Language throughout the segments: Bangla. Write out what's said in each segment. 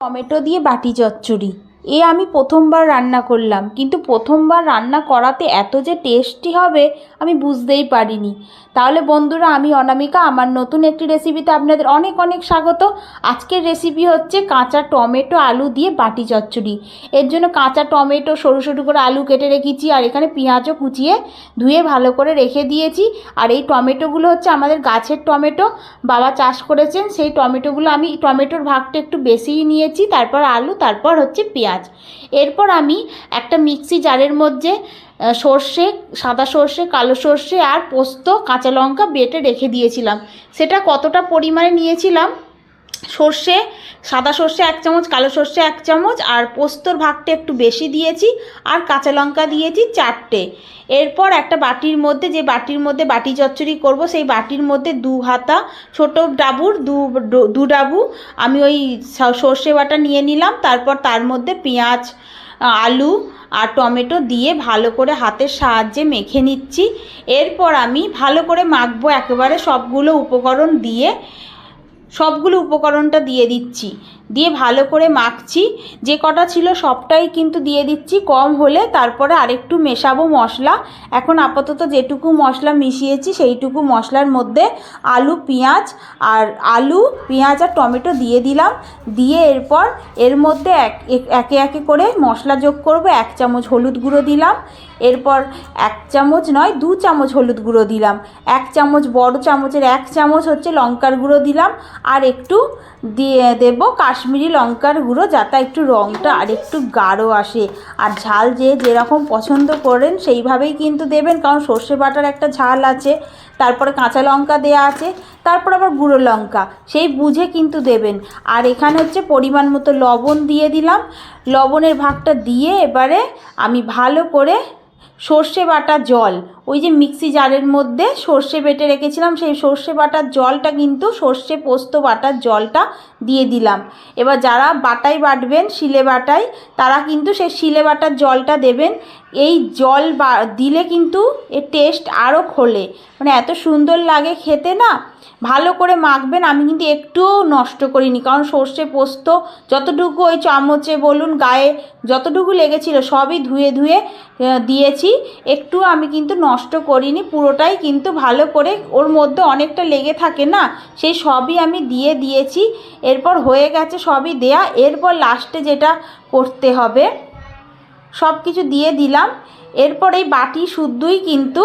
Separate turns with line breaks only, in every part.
টমেটো দিয়ে বাটি চচ্চড়ি। এ আমি প্রথমবার রান্না করলাম। কিন্তু প্রথমবার রান্না করাতে এত যে টেস্টি হবে, আমি বুঝতেই পারিনি। তাহলে বন্ধুরা, আমি অনামিকা, আমার নতুন একটি রেসিপিতে আপনাদের অনেক অনেক স্বাগত। আজকের রেসিপি হচ্ছে কাঁচা টমেটো আলু দিয়ে বাটি চচ্চড়ি। এর জন্য কাঁচা টমেটো সরু সরু করে আলু কেটে রেখেছি আর এখানে পেঁয়াজও কুচিয়ে ধুয়ে ভালো করে রেখে দিয়েছি। আর এই টমেটোগুলো হচ্ছে আমাদের গাছের টমেটো। বাবা চাষ করেছেন, সেই টমেটোগুলো আমি টমেটোর ভাগটা একটু বেশিই নিয়েছি, তারপর আলু, তারপর হচ্ছে পেঁয়াজ। এরপর আমি একটা মিক্সি জারের মধ্যে সর্ষে, সাদা সর্ষে, কালো সর্ষে আর পোস্ত, কাঁচা লঙ্কা বেটে রেখে দিয়েছিলাম। সেটা কতটা পরিমাণে নিয়েছিলাম? সর্ষে, সাদা সর্ষে এক চামচ, কালো সর্ষে এক চামচ, আর পোস্তর ভাগটা একটু বেশি দিয়েছি, আর কাঁচা লঙ্কা দিয়েছি চারটে। এরপর একটা বাটির মধ্যে, যে বাটির মধ্যে বাটি চচ্চড়ি করব, সেই বাটির মধ্যে দু হাতা ছোট ডাবুর, দু দু ডাবু আমি ওই সর্ষে বাটা নিয়ে নিলাম, তারপর তার মধ্যে পেঁয়াজ আলু আর টমেটো দিয়ে ভালো করে হাতের সাহায্যে মেখে নিচ্ছি। এরপর আমি ভালো করে মাখবো একেবারে সবগুলো উপকরণ দিয়ে। সবগুলো উপকরণটা দিয়ে দিচ্ছি। দিয়ে ভালো করে মাখছি। যে কটা ছিল সবটাই কিন্তু দিয়ে দিচ্ছি, কম হলে তারপরে আরেকটু মেশাবো মশলা। এখন আপাতত যেটুকু মশলা মিশিয়েছি সেইটুকু মশলার মধ্যে আলু, পেঁয়াজ আর আলু, পেঁয়াজ আর টমেটো দিয়ে দিলাম। দিয়ে এরপর এর মধ্যে এক, এক- একে করে মশলা যোগ করব। এক চামচ হলুদ গুঁড়ো দিলাম। এরপর এক চামচ নয়, দু চামচ হলুদ গুঁড়ো দিলাম। এক চামচ, বড় চামচের এক চামচ হচ্ছে লঙ্কার গুঁড়ো দিলাম। আর একটু দিয়ে দেবো কাশ্মীরি লঙ্কার গুঁড়ো, যাতে একটু রঙটা আর একটু গাঢ় আসে। আর ঝাল যে যেরকম পছন্দ করেন, সেইভাবেই কিন্তু দেবেন, কারণ সর্ষে বাটার একটা ঝাল আছে, তারপরে কাঁচা লঙ্কা দেওয়া আছে, তারপর আবার গুঁড়ো লঙ্কা, সেই বুঝে কিন্তু দেবেন। আর এখানে হচ্ছে পরিমাণ মতো লবণ দিয়ে দিলাম। লবণের ভাগটা দিয়ে এবারে আমি ভালো করে সর্ষে বাটা জল। ওই যে মিক্সি জারের মধ্যে সর্ষে বেটে রেখেছিলাম, সেই সর্ষে বাটার জলটা কিন্তু সর্ষে পোস্ত বাটার জলটা দিয়ে দিলাম। এবার যারা বাটাই বাটবেন, শিলে বাটাই, তারা কিন্তু সেই শিলে বাটার জলটা দেবেন। এই জল দিলে কিন্তু এর টেস্ট আরও খোলে। মানে এত সুন্দর লাগে খেতে না। ভালো করে মাখবেন, আমি কিন্তু একটুও নষ্ট করিনি। কারণ সর্ষে পোস্ত, যতটুকু ওই চামচে বলুন, গায়ে যতটুকু লেগেছিল, সবই ধুয়ে ধুয়ে দিয়েছি। একটু আমি কিন্তু নষ্ট করিনি, পুরোটাই কিন্তু ভালো করে, ওর মধ্যে অনেকটা লেগে থাকে না, সেই সবই আমি দিয়ে দিয়েছি। এরপর হয়ে গেছে সবই দেয়া, এরপর লাস্টে যেটা করতে হবে সব কিছু দিয়ে দিলাম। এরপর এই বাটি শুদ্ধই কিন্তু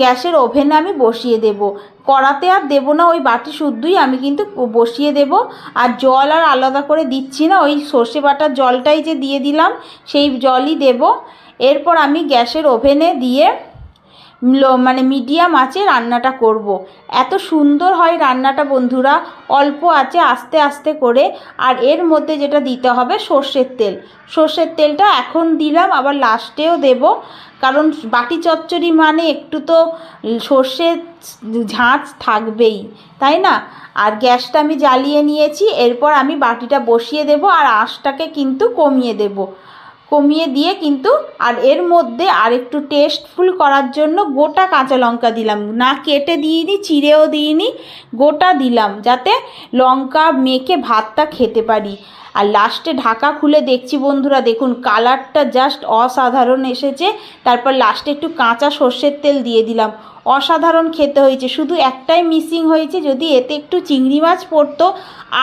গ্যাসের ওভেনে আমি বসিয়ে দেব। কড়াতে আর দেব না, ওই বাটি শুদ্ধই আমি কিন্তু বসিয়ে দেব। আর জল আর আলাদা করে দিচ্ছি না, ওই সর্ষে বাটার জলটাই যে দিয়ে দিলাম, সেই জলই দেব। এরপর আমি গ্যাসের ওভেনে দিয়ে মানে মিডিয়াম আছে রান্নাটা করব। এত সুন্দর হয় রান্নাটা বন্ধুরা। অল্প আছে আস্তে আস্তে করে। আর এর মধ্যে যেটা দিতে হবে সর্ষের তেল। সর্ষের তেলটা এখন দিলাম, আবার লাস্টেও দেব। কারণ বাটি চচ্চড়ি মানে একটু তো সর্ষের ঝাঁঝ থাকবেই, তাই না? আর গ্যাসটা আমি জ্বালিয়ে নিয়েছি, এরপর আমি বাটিটা বসিয়ে দেব আর আঁশটাকে কিন্তু কমিয়ে দেব। কমিয়ে দিয়ে কিন্তু আর এর মধ্যে আর একটু টেস্টফুল করার জন্য গোটা কাঁচা লঙ্কা দিলাম। না কেটে দিইনি, চিড়েও দিইনি, গোটা দিলাম যাতে লঙ্কা মেখে ভাতটা খেতে পারি। আর লাস্টে ঢাকা খুলে দেখছি বন্ধুরা, দেখুন কালারটা জাস্ট অসাধারণ এসেছে। তারপর লাস্টে একটু কাঁচা সর্ষের তেল দিয়ে দিলাম। অসাধারণ খেতে হয়েছে, শুধু একটাই মিসিং হয়েছে, যদি এতে একটু চিংড়ি মাছ পড়তো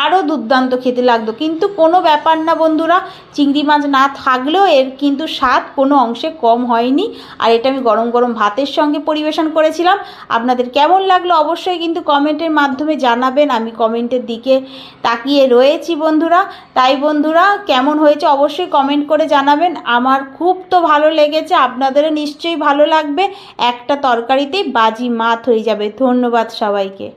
আরও দুর্দান্ত খেতে লাগতো। কিন্তু কোনো ব্যাপার না বন্ধুরা, চিংড়ি মাছ না থাকলেও এর কিন্তু স্বাদ কোনো অংশে কম হয়নি। আর এটা আমি গরম গরম ভাতের সঙ্গে পরিবেশন করেছিলাম। আপনাদের কেমন লাগল অবশ্যই কিন্তু কমেন্টের মাধ্যমে জানাবেন। আমি কমেন্টের দিকে তাকিয়ে রয়েছি বন্ধুরা। তাই বন্ধুরা, কেমন হয়েছে অবশ্যই কমেন্ট করে জানাবেন। আমার খুব তো ভালো লেগেছে, আপনাদেরও নিশ্চয়ই ভালো লাগবে। একটা তরকারিতেই বাজি মাত হয়ে যাবে। ধন্যবাদ সবাইকে।